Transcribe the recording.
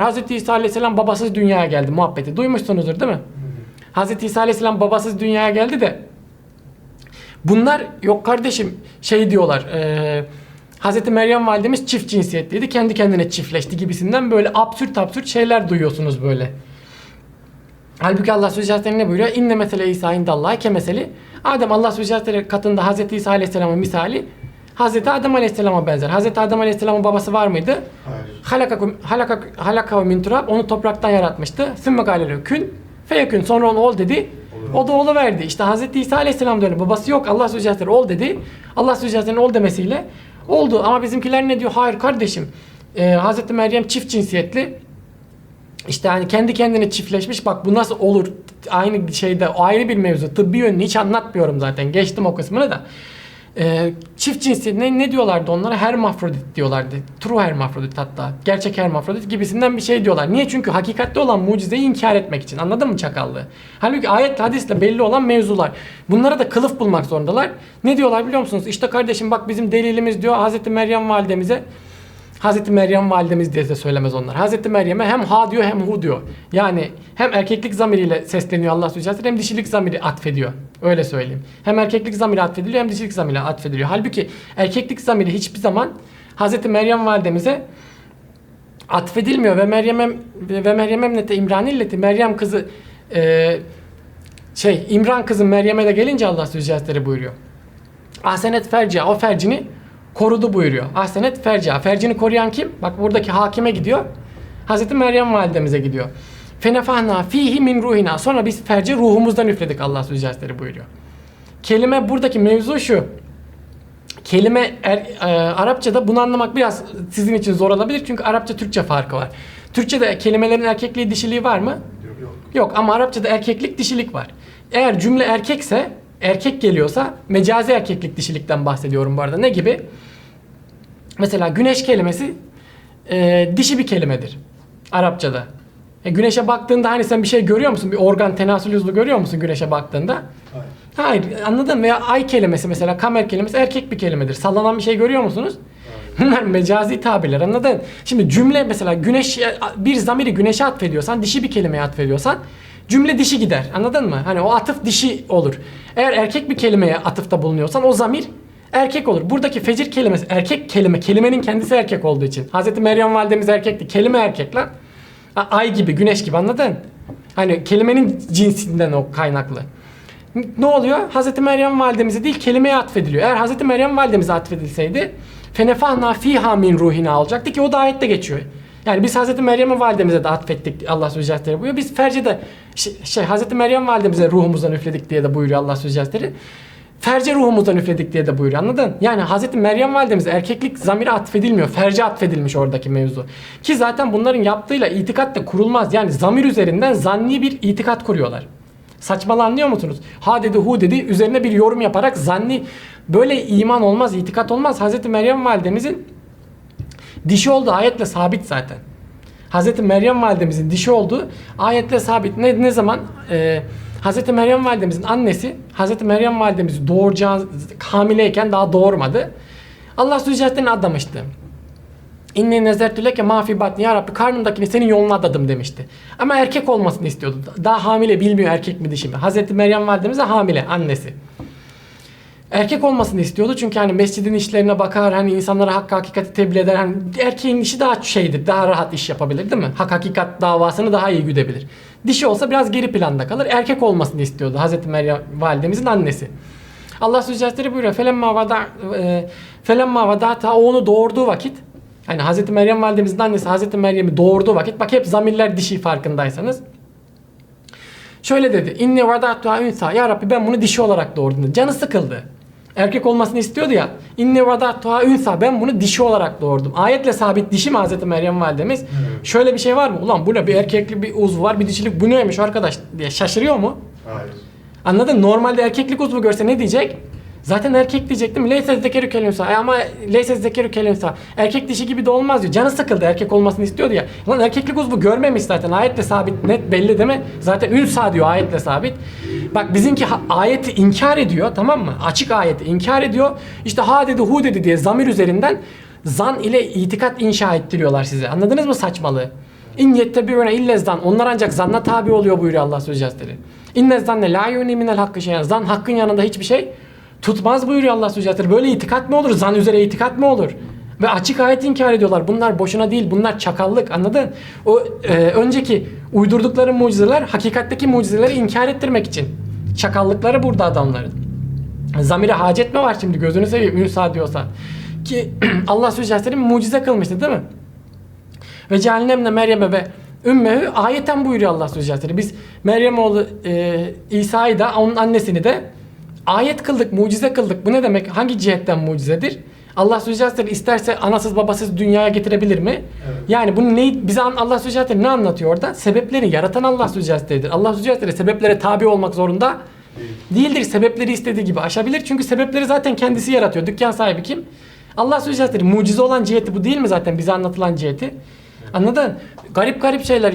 Hazreti İsa Aleyhisselam babasız dünyaya geldi muhabbeti. Duymuşsunuzdur değil mi? Hazreti İsa Aleyhisselam babasız dünyaya geldi de bunlar yok kardeşim şey diyorlar e, Hazreti Meryem validemiz çift cinsiyetliydi kendi kendine çiftleşti gibisinden böyle absürt absürt şeyler duyuyorsunuz böyle. Halbuki Allah Teala ne buyuruyor? İnne mesele İsa indallahi kemeseli. Adem Allah Teala katında Hazreti İsa Aleyhisselam'ın misali Hazreti Adem Aleyhisselam'a benzer. Hazreti Adem Aleyhisselam'ın babası var mıydı? Hayır. Halakakum halaka halakahu min turab onu topraktan yaratmıştı. Sümme galele kün feyekün sonra onu ol dedi. O da oğlu verdi. İşte Hazreti İsa Aleyhisselam da öyle. Babası yok. Allah Teala ol dedi. Allah Teala'nın ol demesiyle oldu. Ama bizimkiler ne diyor? Hayır kardeşim. Ee, Hazreti Meryem çift cinsiyetli. İşte hani kendi kendine çiftleşmiş. Bak bu nasıl olur? Aynı şeyde ayrı bir mevzu. Tıbbi yönünü hiç anlatmıyorum zaten. Geçtim o kısmını da. Ee, çift cinsiyet ne, ne diyorlardı onlara? Hermafrodit diyorlardı. True hermafrodit hatta. Gerçek hermafrodit gibisinden bir şey diyorlar. Niye? Çünkü hakikatte olan mucizeyi inkar etmek için. Anladın mı çakallığı? Halbuki ayet hadisle belli olan mevzular. Bunlara da kılıf bulmak zorundalar. Ne diyorlar biliyor musunuz? İşte kardeşim bak bizim delilimiz diyor Hazreti Meryem validemize Hazreti Meryem validemiz diye de söylemez onlar. Hazreti Meryem'e hem ha diyor hem hu diyor. Yani hem erkeklik zamiriyle sesleniyor Allah Teala, hem dişilik zamiri atfediyor. Öyle söyleyeyim. Hem erkeklik zamiri atfediliyor hem dişilik zamiri atfediliyor. Halbuki erkeklik zamiri hiçbir zaman Hazreti Meryem validemize atfedilmiyor ve Meryem'e ve Meryem emnete İmran illeti Meryem kızı e, şey İmran kızı Meryem'e de gelince Allah Teala buyuruyor. Ahsenet fercia o fercini korudu buyuruyor. Ahsenet fercia. Fercini koruyan kim? Bak buradaki hakime gidiyor. Hazreti Meryem validemize gidiyor. Fenefahna fihi min ruhina. Sonra biz ferci ruhumuzdan üfledik Allah Subhanahu buyuruyor. Kelime buradaki mevzu şu. Kelime er, e, Arapçada bunu anlamak biraz sizin için zor olabilir çünkü Arapça Türkçe farkı var. Türkçede kelimelerin erkekliği dişiliği var mı? Yok. Yok ama Arapçada erkeklik dişilik var. Eğer cümle erkekse, erkek geliyorsa mecazi erkeklik dişilikten bahsediyorum bu arada. Ne gibi? Mesela güneş kelimesi e, dişi bir kelimedir Arapçada. E, güneşe baktığında hani sen bir şey görüyor musun? Bir organ tenasül uzvu görüyor musun güneşe baktığında? Hayır. Hayır anladın mı? Veya ay kelimesi mesela kamer kelimesi erkek bir kelimedir. Sallanan bir şey görüyor musunuz? Bunlar mecazi tabirler anladın? Şimdi cümle mesela güneş bir zamiri güneşe atfediyorsan dişi bir kelimeye atfediyorsan cümle dişi gider anladın mı? Hani o atıf dişi olur. Eğer erkek bir kelimeye atıfta bulunuyorsan o zamir erkek olur. Buradaki fecir kelimesi erkek kelime. Kelimenin kendisi erkek olduğu için. Hazreti Meryem validemiz erkekti. Kelime erkek lan. Ay gibi, güneş gibi anladın? Hani kelimenin cinsinden o kaynaklı. Ne oluyor? Hazreti Meryem validemize değil kelimeye atfediliyor. Eğer Hazreti Meryem validemize atfedilseydi fenefahna fiha min ruhina olacaktı ki o da ayette geçiyor. Yani biz Hazreti Meryem validemize de atfettik Allah Teala buyuruyor. Biz fercede şey, şey Hazreti Meryem validemize ruhumuzdan üfledik diye de buyuruyor Allah Teala. Ferce ruhumuzdan üfledik diye de buyuruyor anladın? Yani Hazreti Meryem validemize erkeklik zamiri atfedilmiyor. Ferce atfedilmiş oradaki mevzu. Ki zaten bunların yaptığıyla itikat da kurulmaz. Yani zamir üzerinden zanni bir itikat kuruyorlar. Saçmalı anlıyor musunuz? Ha dedi hu dedi üzerine bir yorum yaparak zanni böyle iman olmaz, itikat olmaz. Hazreti Meryem validemizin dişi olduğu ayetle sabit zaten. Hazreti Meryem validemizin dişi olduğu ayetle sabit. Ne, ne zaman? Ee, Hazreti Meryem validemizin annesi Hazreti Meryem validemizi doğuracağı hamileyken daha doğurmadı. Allah Zülcelal'den adamıştı. İnne nezertü leke ma fi batni ya Rabbi karnımdakini senin yoluna adadım demişti. Ama erkek olmasını istiyordu. Daha hamile bilmiyor erkek mi dişi mi. Hazreti Meryem validemiz de hamile annesi. Erkek olmasını istiyordu çünkü hani mescidin işlerine bakar hani insanlara hak hakikati tebliğ eder hani erkeğin işi daha şeydir daha rahat iş yapabilir değil mi? Hak hakikat davasını daha iyi güdebilir. Dişi olsa biraz geri planda kalır. Erkek olmasını istiyordu Hazreti Meryem validemizin annesi. Allah Sözcüleri buyuruyor. Felemma vada e, felemma vadata o onu doğurduğu vakit hani Hazreti Meryem validemizin annesi Hazreti Meryem'i doğurduğu vakit bak hep zamirler dişi farkındaysanız. Şöyle dedi. İnni vadatuha ünsa. Ya Rabbi ben bunu dişi olarak doğurdum. Canı sıkıldı. Erkek olmasını istiyordu ya. İnni vadatuha ünsa. Ben bunu dişi olarak doğurdum. Ayetle sabit dişi mi Hazreti Meryem validemiz? Şöyle bir şey var mı? Ulan bu ne bir erkeklik bir uzvu var bir dişilik bu neymiş arkadaş diye şaşırıyor mu? Hayır. Anladın? Normalde erkeklik uzvu görse ne diyecek? Zaten erkek diyecek değil mi? Leyse zekerü kelünsa. E ama leyse zekerü kelünsa. Erkek dişi gibi de olmaz diyor. Canı sıkıldı erkek olmasını istiyordu ya. Lan erkeklik uzvu görmemiş zaten. Ayetle sabit net belli değil mi? Zaten ünsa diyor ayetle sabit. Bak bizimki ayeti inkar ediyor tamam mı? Açık ayeti inkar ediyor. İşte ha dedi hu dedi diye zamir üzerinden zan ile itikat inşa ettiriyorlar size. Anladınız mı saçmalığı? İn yettebi'une illezdan. Onlar ancak zanna tabi oluyor buyuruyor Allah Sözü Hazretleri. İnnezdan ne la yuni minel hakkı şeyen. Zan hakkın yanında hiçbir şey tutmaz buyuruyor Allah Sözü Hazretleri. Böyle itikat mı olur? Zan üzere itikat mı olur? Ve açık ayet inkar ediyorlar. Bunlar boşuna değil. Bunlar çakallık. Anladın? O e, önceki uydurdukları mucizeler hakikatteki mucizeleri inkar ettirmek için. Çakallıkları burada adamların. Zamire hacet mi var şimdi gözünü seveyim Ünsa diyorsa. Ki Allah Hazretleri mucize kılmıştı değil mi? Ve cehennemle Meryem'e ve ümmehü ayeten buyuruyor Allah Hazretleri. Biz Meryem oğlu e, İsa'yı da onun annesini de ayet kıldık, mucize kıldık. Bu ne demek? Hangi cihetten mucizedir? Allah Hazretleri isterse anasız babasız dünyaya getirebilir mi? Evet. Yani bunu ne, bize Allah Hazretleri ne anlatıyor orada? Sebepleri yaratan Allah Hazretleri'dir. Allah Hazretleri sebeplere tabi olmak zorunda Değil. değildir. Sebepleri istediği gibi aşabilir. Çünkü sebepleri zaten kendisi yaratıyor. Dükkan sahibi kim? Allah Hazretleri mucize olan ciheti bu değil mi zaten bize anlatılan ciheti? Anladın? Garip garip şeyler